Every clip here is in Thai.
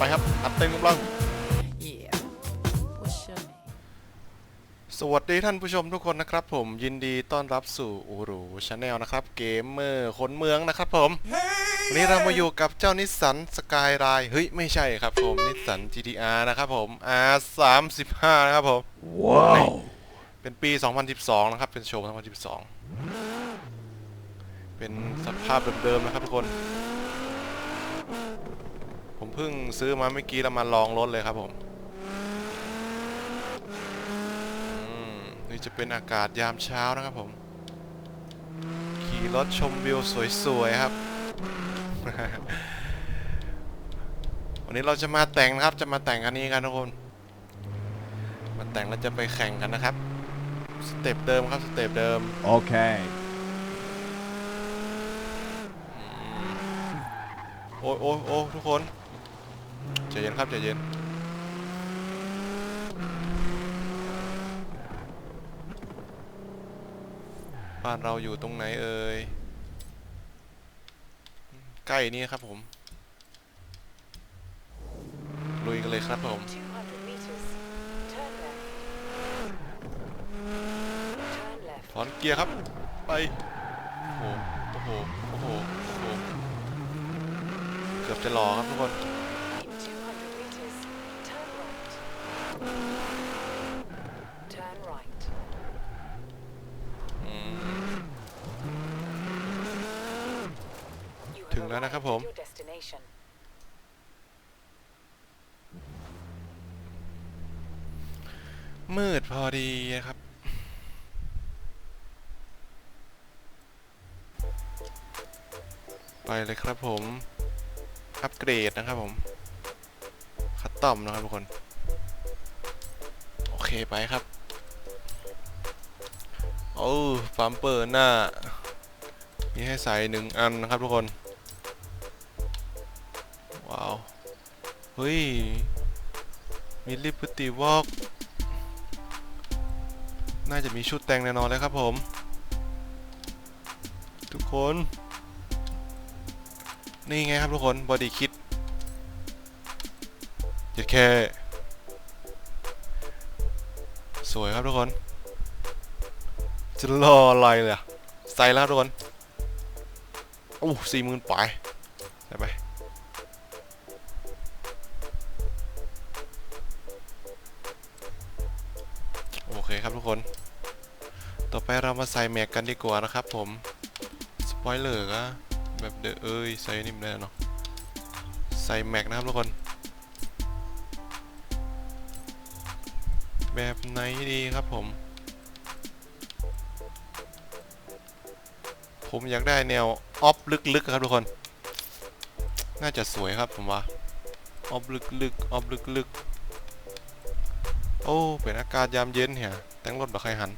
ไปครับอัดเต็มกำลัง Yeah. What's your name? สวัสดีท่านผู้ชมทุกคนนะครับผมยินดีต้อนรับสู่อูรูชาแนลนะครับ เกมเมอร์คนเมืองนะครับผมวันนี้เรามาอยู่กับเจ้านิสสันสกายไ e เฮ้ย ไม่ใช่ครับผมนิสสัน GTR นะครับผม R 3 5 นะครับผมว้าวเป็นปี 2012 นะครับ เป็นโชว์ 2012 เป็นสภาพเดิมๆนะครับทุกคน ผมเพิ่งซื้อมาเมื่อกี้แล้วมาลองรถเลยครับผมอืมนี่จะเป็นอากาศยามเช้านะครับผม ขี่รถชมวิวสวยๆครับ วันนี้เราจะมาแต่งนะครับ จะมาแต่งอันนี้กันทุกคน มาแต่งแล้วจะไปแข่งกันนะครับ สเต็ปเดิมครับสเต็ปเดิม Okay. โอ้ยโอ้ยโอ้ยทุกคน ใจเย็นครับใจเย็นบ้านเราอยู่ตรงไหนเอ่ยใกล้นี่ครับผมลุยกันเลยครับผมถอนเกียร์ครับ ไปโอ้โหโอ้โหโอ้โหเกือบจะรอครับทุกคน In 200 meters. Turn right. Turn right. อืม You have ถึงแล้วนะครับผม arrived at your destination. มืดพอดีนะครับ ไปเลยครับผม อัปเกรดนะครับผม คัดต่อมนะครับทุกคนโอ เคไปครับโอ้ฟัมเปอร์หน้า มีให้ใส่หนึ่งอันนะครับทุกคน ว้าว เฮ้ยมีลิปปติวอกน่าจะมีชุดแต่งแน่นอนเลยครับผม ทุกคน นี่ไงครับทุกคน บอดี้คิดเจะแค่ สวยครับทุกคน จะรออะไรเลยอะใส่แล้วทุกคนโอ้สี่หมื่นปายไปโอเคครับทุกคน ต่อไปเรามาใส่แม็กกันดีกว่านะครับผม สปอยเลอร์ก็แบบเดอเอ้ย ใส่นิ่มได้เนาะใส่แม็กนะครับทุกคน แบบไหนดีครับผม ผมอยากได้แนวออฟลึกๆครับทุกคน น่าจะสวยครับผมว่าออฟลึกๆออฟลึกๆ โอ้ เป็นอากาศยามเย็นเหียแต่งรถแบบใครหัน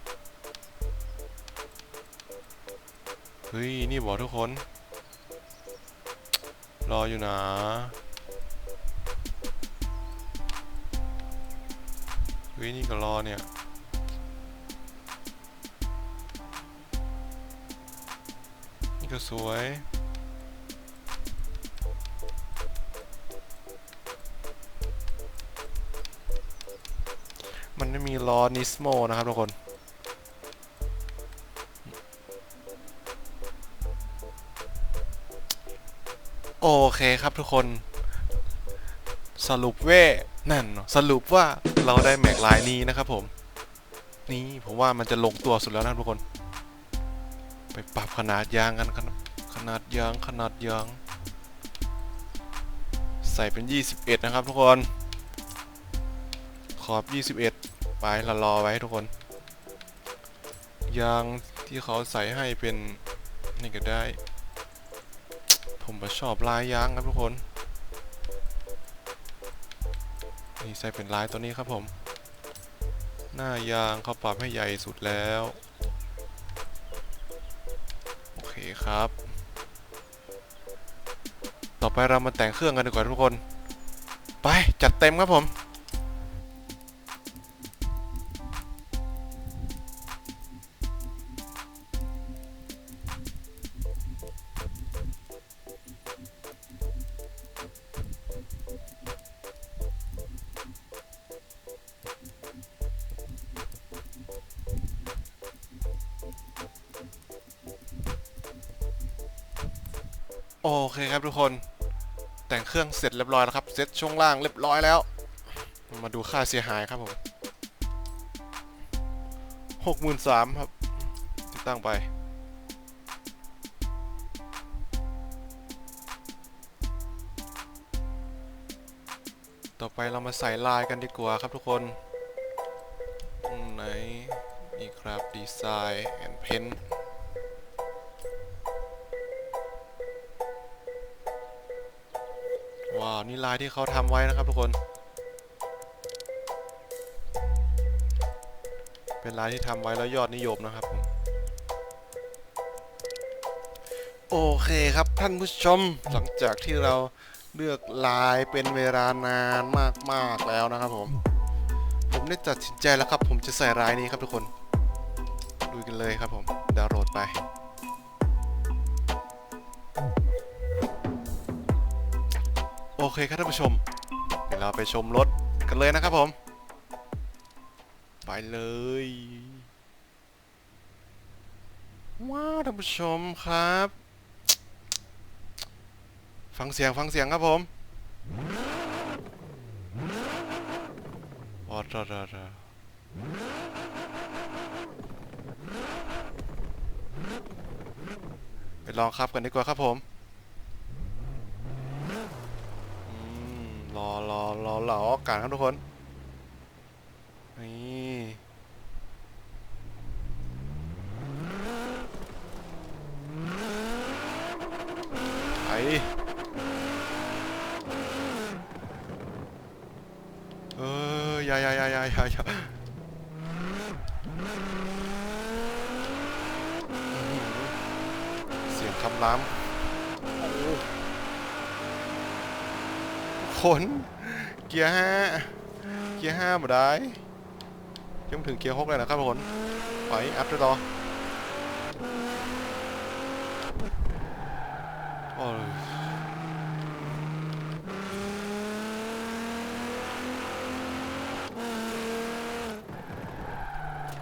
เฮ้ย นี่บอกทุกคน รออยู่นะ เฮ้ยนี่ก็รอเนี่ยนี่ก็สวยมันไม่มีล้อนิสโมนะครับทุกคน โอเคครับทุกคน สรุปเว่นั่นเนอะสรุปว่า เราได้แม็กลายนี้นะครับผม นี่ผมว่ามันจะลงตัวสุดแล้วนะทุกคน ไปปรับขนาดยางกันครับขนาดยางขนาดยาง ใส่เป็น 21 นะครับทุกคน ขอบ 21 ไปละรอไว้ทุกคน ยางที่เขาใส่ให้เป็น นี่ก็ได้ ผมชอบลายยางครับทุกคน นี่ใส่เป็นลายตัวนี้ครับผม หน้ายางเขาปรับให้ใหญ่สุดแล้ว โอเคครับ ต่อไปเรามาแต่งเครื่องกันดีกว่าทุกคน ไปจัดเต็มครับผม โอเคครับทุกคน แต่งเครื่องเสร็จเรียบร้อยแล้วครับ เซ็ตช่วงล่างเรียบร้อยแล้ว มาดูค่าเสียหายครับผมหกหมื่นสามครับ ติดตั้งไป ต่อไปเรามาใส่ลายกันดีกว่าครับทุกคนตรงไหนนี่ครับดีไซน์แอนเพนว้ นี่ลายที่เขาทำไว้นะครับทุกคน เป็นลายที่ทำไว้แล้วยอดนิยมนะครับผมโอเคครับท่านผู้ชมหลังจากที่เราเลือกลายเป็นเวลานานมากๆแล้วนะครับผม ผมได้ตัดสินใจแล้วครับ ผมจะใส่ลายนี้ครับทุกคนดูกันเลยครับผมดาวน์โหลดไป โอเคครับท่านผู้ชม เดี๋ยวเราไปชมรถกันเลยนะครับผม ไปเลย ว้าวท่านผู้ชมครับ ฟังเสียงฟังเสียงครับผมออดรรรไปลองขับกันดีกว่าครับผมอืม รอรอรอรออกาศครับทุกคน นี่ไปเอออย่าอย่าอย่าอย่าอย่าอย่าเสียงคำรามโอ้โห ขนเกียร์ห้าเกียร์ห้ามาได้ยังไม่ถึงเกียร์หกเลยนะครับทุกคนไปอัพต่อโอ้ย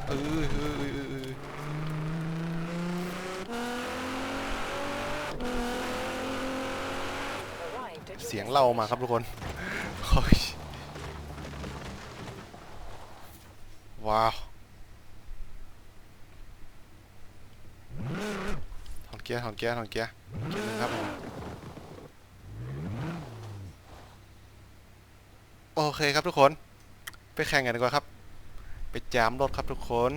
เออเออเออเออ Arrived at your เสียงเรา มาครับทุกคนโอ้ยว้าวถอนเกียร์ถอนเกียร์ถอนเกียร์เกียร์นึงครับผมโอเคครับทุกคน ไปแข่งกันดีกว่าครับ ไปจามรถครับทุกคน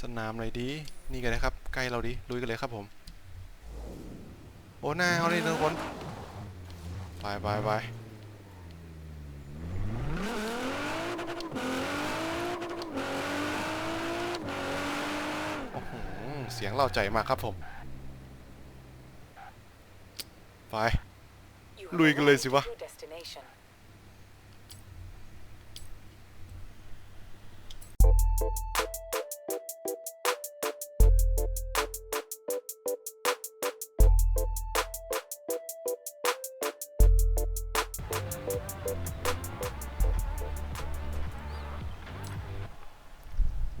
สนามไหนดี นี่กันนะครับ ใกล้เราดีลุยกันเลยครับผม โอ้หน้าเขาเลยทุกคน ไปไปไปเสียงเล่าใจมากครับผม ไป ลุยกันเลยสิวะ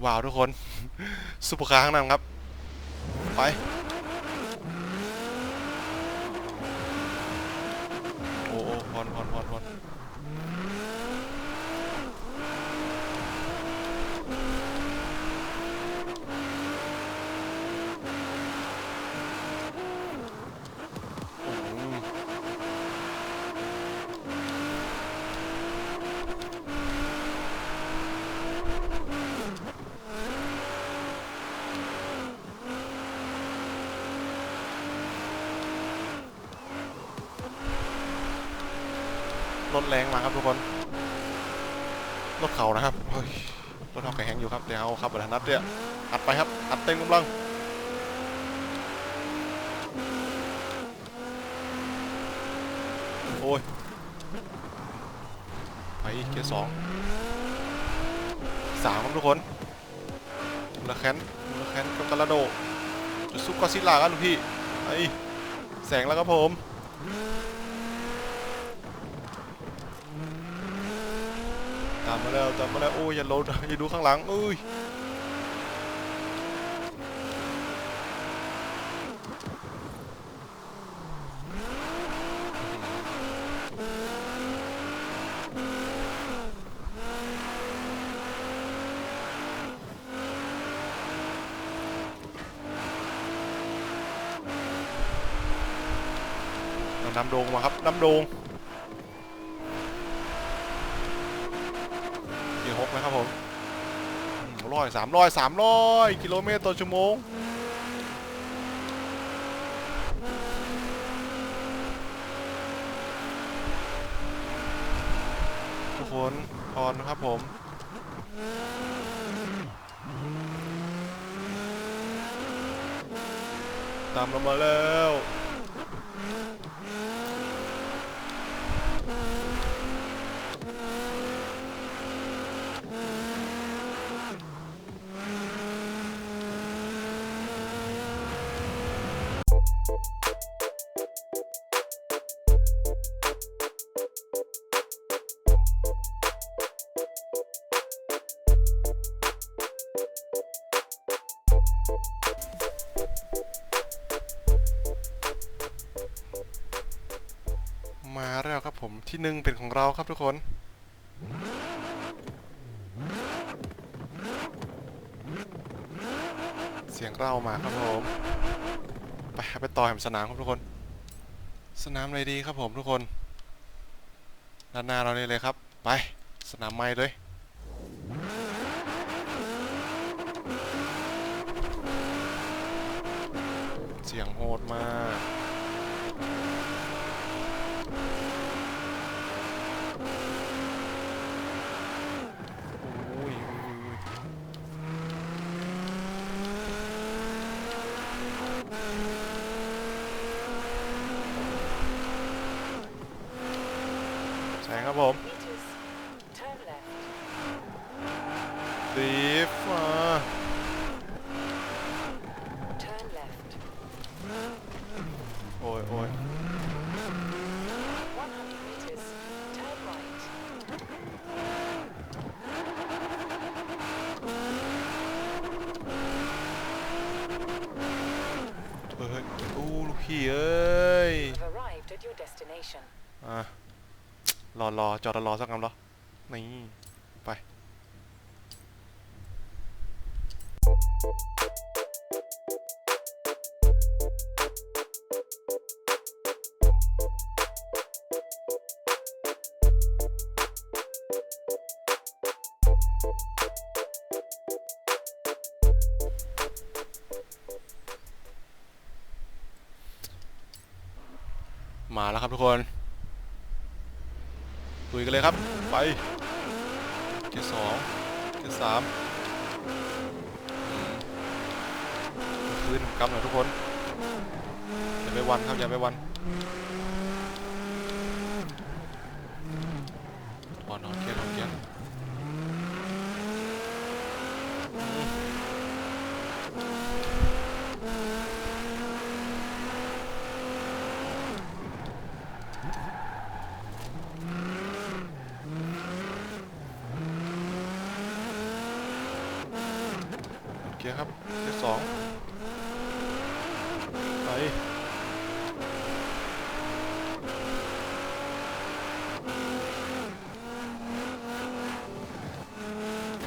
ว้าวทุกคนซุปเปอร์คาร์ข้างหน้าครับ ไป โอ้โอ้พอนพอนพอนพอน รถแรงมาครับทุกคน รถเขานะครับเฮ้ยรถเขาแข็งอยู่ครับ เดี๋ยวเอาขับบนทางนัดเนี่ยอัดไปครับ อัดเต็มกำลังโอ้ย ไปเกียร์สองสามครับทุกคนมูลแคนมูลแคนกับกาลาโดจุดซุปกอซิลลากันลูกพี่ไอแสงแล้วครับผม ตามมาแล้วตามมาแล้วโอ้ยอย่าลดอย่าดูข้างหลังอุ้ยน้ำโดงมาครับน้ำโดง นะครับผมร้อยสามร้อยสามร้อยกิโลเมตรต่อชั่วโมงทุกคนพรนะครับผมตามเรามาแล้ว มาแล้วครับผมที่หนึ่งเป็นของเราครับทุกคน เสียงเรามาครับผม ไปไปต่อแห่สนามครับทุกคน สนามอะไรดีครับผมทุกคนด้านหน้าเรานี่เลยครับ ไปสนามไม้เลยเสียงโหดมาก อุ้ยอุ้ยอุ้ยแสง ครับผม Meters. Turn left. ดีฟมา Turn left. โอ้ยโอ้ย100 meters. Turn right. เฮ้ยอู้ลูกพี่เอ้ย You have arrived at your destination. อะ รอรอจอดรอสักคำเหรอนี่ไปมาแล้วครับทุกคน ลุยกันเลยครับ ไปเกียร์สองเกียร์สามพื้นกำหน่อยทุกคนอย่าไปวันครับอย่าไปวันถอนนอนเกียร์นอนเกียร์เกียร์ครับ เกียร์สองไป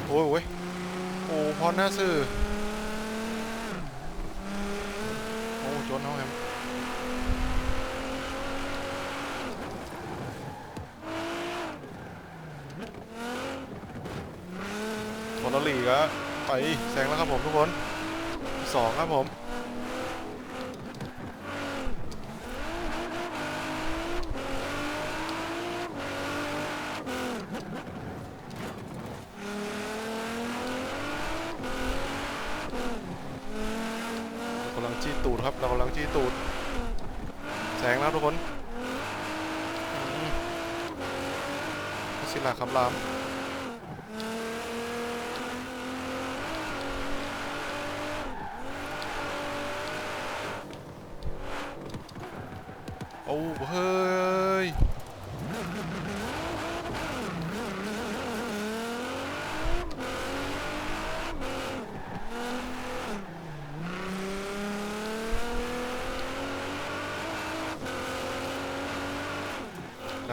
โอ้ยโอ้ยโอ้พอหน้าซื่อโอ้จนเอาแฮมคนลลีก็ไปแซงแล้วครับผมทุกคนสองครับผมเรากำลัง จี้ตูดครับเรากำลังจี้ตูดแสงแล้วทุกคนศิลาคำรามโอ้เฮ้ย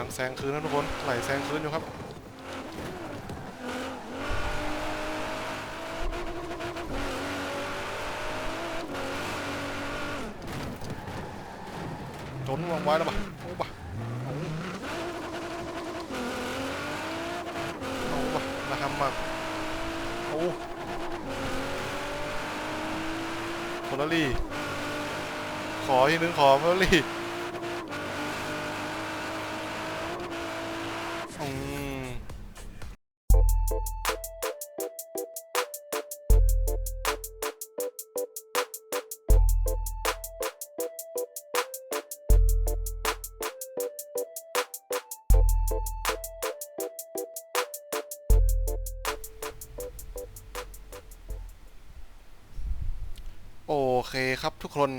งแซงคืนนะทุกคนไหลแซงคืนอยู่ครับจนวางไว้แล้วปะโอ้ปะโอ้ปะนะครับมาโอ้โคลารีขอทีนึงขอโคลารี อืมโอเคครับทุกคน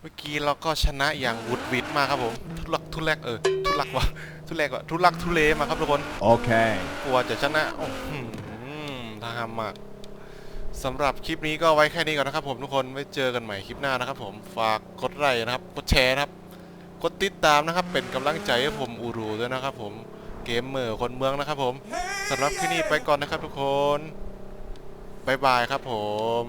เมื่อกี้เราก็ชนะอย่างวุดวิดมากครับผมทุลักทุเลกเออ ลักวะทุเลกวะทุลักทุเลมาครับทุกคน Okay. กลัวจะชนะโอ้โหทางมากสำหรับคลิปนี้ก็ไว้แค่นี้ก่อนนะครับผมทุกคนไว้เจอกันใหม่คลิปหน้านะครับผมฝากกดไลค์นะครับกดแชร์นะครับกดติดตามนะครับเป็นกำลังใจให้ผมอูรูด้วยนะครับผมเกมเมอร์คนเมืองนะครับผมสำหรับคลิปนี้ไปก่อนนะครับทุกคนบ๊ายบายครับผม